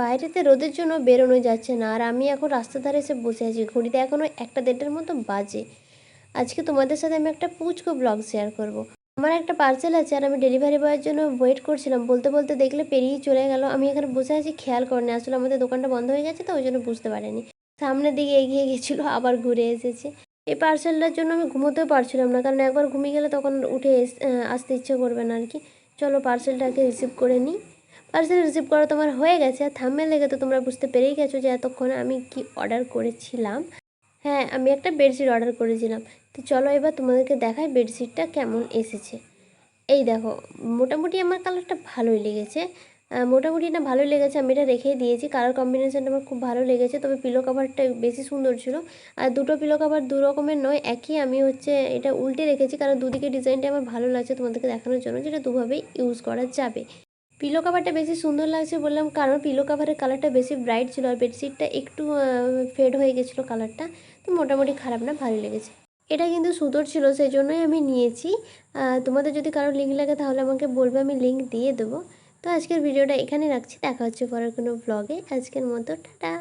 বাইরেতে রোদের জন্য বেরোনো যাচ্ছে না। আর আমি এখন রাস্তার ধারে এসে বসে আছি। ঘড়িতে এখনও একটা দেড়টার মতো বাজে। আজকে তোমাদের সাথে আমি একটা পুচকো ব্লগ শেয়ার করব। আমার একটা পার্সেল আছে আর আমি ডেলিভারি বয়ের জন্য ওয়েট করছিলাম। বলতে বলতে দেখলে পেরিয়ে চলে গেল। আমি এখানে বসে আছি, খেয়াল করিনি আসলে আমাদের দোকানটা বন্ধ হয়ে গেছে তো, ওই জন্য বুঝতে পারিনি। সামনের দিকে এগিয়ে গেছিল, আবার ঘুরে এসেছে। এই পার্সেলটার জন্য আমি ঘুমোতেও পারছিলাম না, কারণ একবার ঘুমিয়ে গেলে তখন উঠে আসতে ইচ্ছে করবে না আর কি। চলো পার্সেলটাকে রিসিভ করে নিই। পার্সেল রিসিভ করা তোমার হয়ে গেছে আর থাম্বেল লেগে তো তোমরা বুঝতে পেরেই গেছো যে এতক্ষণে আমি কি অর্ডার করেছিলাম। হ্যাঁ আমি একটা বেডশিট অর্ডার করেছিলাম। তো চলো এবার তোমাদেরকে দেখাই বেডশিটটা কেমন এসেছে। এই দেখো, মোটামুটি আমার কালারটা ভালোই লেগেছে। মোটামুটি না ভালোই লেগেছে, আমি এটা রেখেই দিয়েছি। কালার কম্বিনেশনটা আমার খুব ভালো লেগেছে, তবে পিলো কাভারটা বেশি সুন্দর ছিল। আর দুটো পিলো কাভার দু রকমের নয়, একই আমি হচ্ছে এটা উল্টে রেখেছি, কারণ দুদিকে ডিজাইনটা আমার ভালো লাগছে তোমাদেরকে দেখানোর জন্য, যেটা দুভাবেই ইউজ করা যাবে। পিলো কাভারটা বেশি সুন্দর লাগছে বললাম, কারণ পিলো কাভারের কালারটা বেশি ব্রাইট ছিল আর বেডশিটটা একটু ফেড হয়ে গেছিল কালারটা তো মোটামুটি খারাপ না ভালো লেগেছে। এটা কিন্তু সুতোর ছিল সেই জন্যই আমি নিয়েছি। তোমাদের যদি কারোর লিঙ্ক লাগে তাহলে আমাকে বলবে, আমি লিঙ্ক দিয়ে দেবো। তো আজকের ভিডিওটা এখানে রাখছি, দেখা হচ্ছে পরের কোনো ব্লগে আজকের মতো, টাটা!